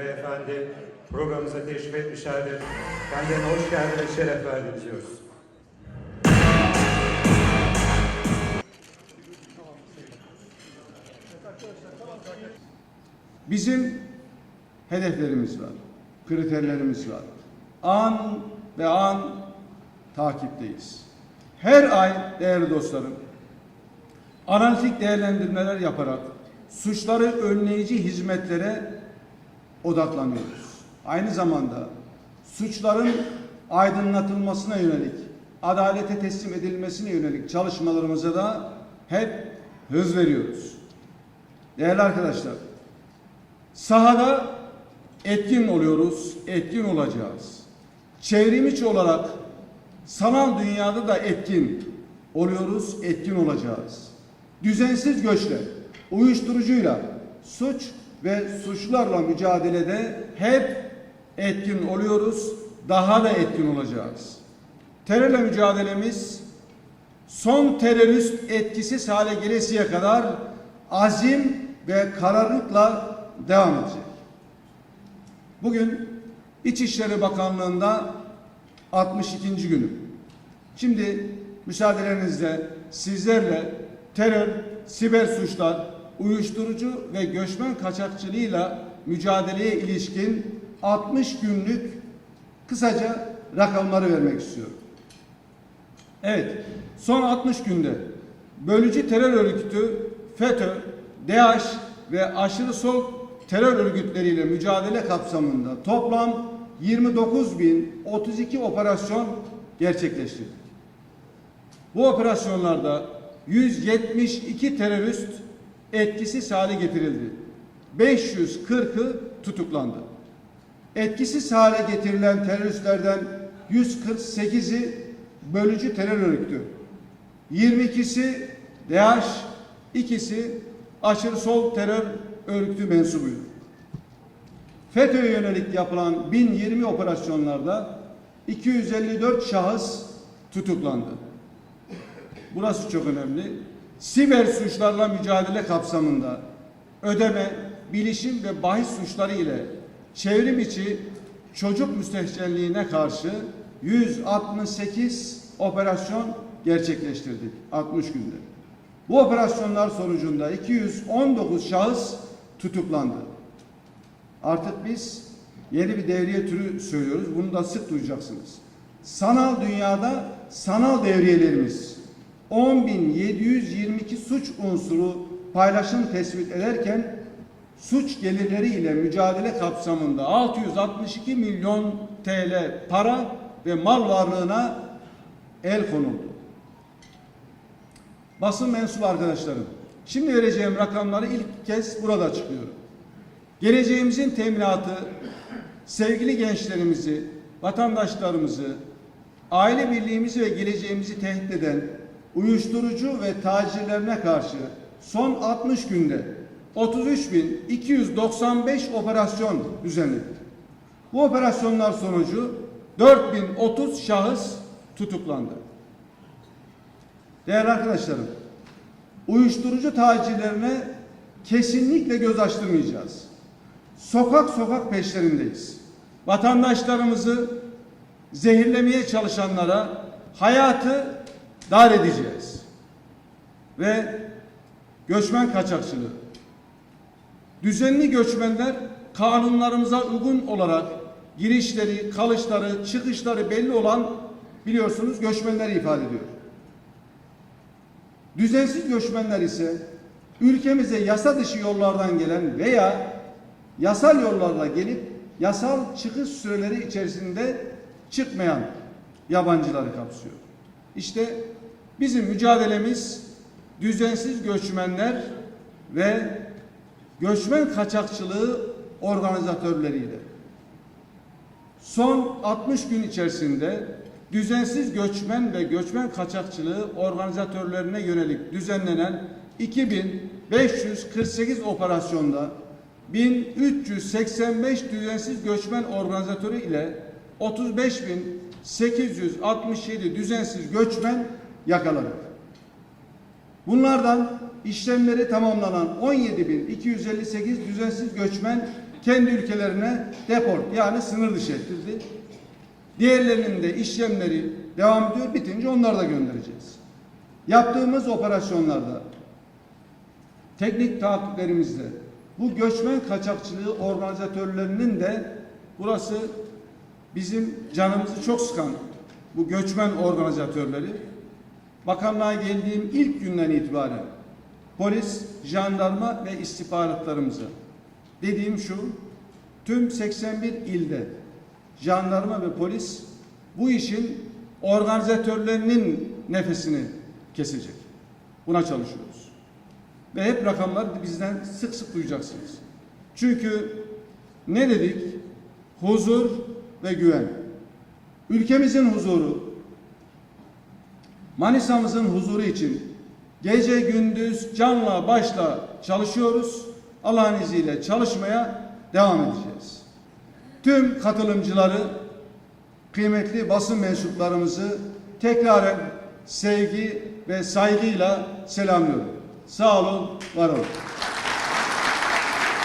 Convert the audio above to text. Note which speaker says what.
Speaker 1: beyefendi programımıza teşrif etmişlerdir. Kendilerine hoş geldin ve şeref verdiniz diyoruz.
Speaker 2: Bizim hedeflerimiz var, kriterlerimiz var. An ve an takipteyiz. Her ay değerli dostlarım, analitik değerlendirmeler yaparak suçları önleyici hizmetlere odaklanıyoruz. Aynı zamanda suçların aydınlatılmasına yönelik, adalete teslim edilmesine yönelik çalışmalarımıza da hep hız veriyoruz. Değerli arkadaşlar, Sahada etkin oluyoruz, etkin olacağız. Çevrim içi olarak sanal dünyada da etkin oluyoruz, etkin olacağız. Düzensiz göçle, uyuşturucuyla, suç ve suçlarla mücadelede hep etkin oluyoruz, daha da etkin olacağız. Terörle mücadelemiz son terörist etkisiz hale gelesiye kadar azim ve kararlılıkla devam edecek. Bugün İçişleri Bakanlığı'nda 62. günüm. Şimdi müsaadelerinizle sizlerle terör, siber suçlar, uyuşturucu ve göçmen kaçakçılığıyla mücadeleye ilişkin 60 günlük kısaca rakamları vermek istiyorum. Evet, son 60 günde bölücü terör örgütü FETÖ, DAEŞ ve aşırı sol terör örgütleriyle mücadele kapsamında toplam 29.032 operasyon gerçekleştirdik. Bu operasyonlarda 172 terörist etkisiz hale getirildi. 540'ı tutuklandı. Etkisiz hale getirilen teröristlerden 148'i bölücü terör örgütü, 22'si DAEŞ, ikisi aşırı sol terör örgütü mensubuydu. FETÖ'ye yönelik yapılan 1020 operasyonlarda 254 şahıs tutuklandı. Burası çok önemli. Siber suçlarla mücadele kapsamında ödeme, bilişim ve bahis suçları ile çevrim içi çocuk müstehcenliğine karşı 168 operasyon gerçekleştirdik 60 günde. Bu operasyonlar sonucunda 219 şahıs tutuklandı. Artık biz yeni bir devriye türü söylüyoruz. Bunu da sık duyacaksınız. Sanal dünyada sanal devriyelerimiz 10.722 suç unsuru paylaşım tespit ederken suç gelirleri ile mücadele kapsamında 662 milyon TL para ve mal varlığına el konuldu. Basın mensubu arkadaşlarım, şimdi vereceğim rakamları ilk kez burada açıklıyorum. Geleceğimizin teminatı sevgili gençlerimizi, vatandaşlarımızı, aile birliğimizi ve geleceğimizi tehdit eden uyuşturucu ve tacirlerine karşı son 60 günde 33.295 operasyon düzenledik. Bu operasyonlar sonucu 4030 şahıs tutuklandı. Değerli arkadaşlarım, uyuşturucu tacirlerine kesinlikle göz açtırmayacağız. Sokak sokak peşlerindeyiz. Vatandaşlarımızı zehirlemeye çalışanlara hayatı dar edeceğiz. Ve göçmen kaçakçılığı. Düzenli göçmenler kanunlarımıza uygun olarak girişleri, kalışları, çıkışları belli olan biliyorsunuz göçmenleri ifade ediyor. Düzensiz göçmenler ise ülkemize yasa dışı yollardan gelen veya yasal yollarla gelip yasal çıkış süreleri içerisinde çıkmayan yabancıları kapsıyor. İşte bizim mücadelemiz düzensiz göçmenler ve göçmen kaçakçılığı organizatörleriyle. Son 60 gün içerisinde düzensiz göçmen ve göçmen kaçakçılığı organizatörlerine yönelik düzenlenen 2548 operasyonda 1385 düzensiz göçmen organizatörü ile 35.867 düzensiz göçmen yakaladık. Bunlardan işlemleri tamamlanan 17.258 düzensiz göçmen kendi ülkelerine deport yani sınır dışı ettirdi. Diğerlerinin de işlemleri devam ediyor. Bitince onları da göndereceğiz. Yaptığımız operasyonlarda teknik taahhütlerimizde bu göçmen kaçakçılığı organizatörlerinin de burası bizim canımızı çok sıkan bu göçmen organizatörleri bakanlığa geldiğim ilk günden itibaren polis, jandarma ve istihbaratlarımıza dediğim şu tüm 81 ilde jandarma ve polis bu işin organizatörlerinin nefesini kesecek. Buna çalışıyoruz. Ve hep rakamları bizden sık sık duyacaksınız. Çünkü ne dedik? Huzur ve güven. Ülkemizin huzuru, Manisa'mızın huzuru için gece gündüz canla başla çalışıyoruz. Allah'ın izniyle çalışmaya devam edeceğiz. Tüm katılımcıları, kıymetli basın mensuplarımızı tekrar sevgi ve saygıyla selamlıyorum. Sağ olun, var olun.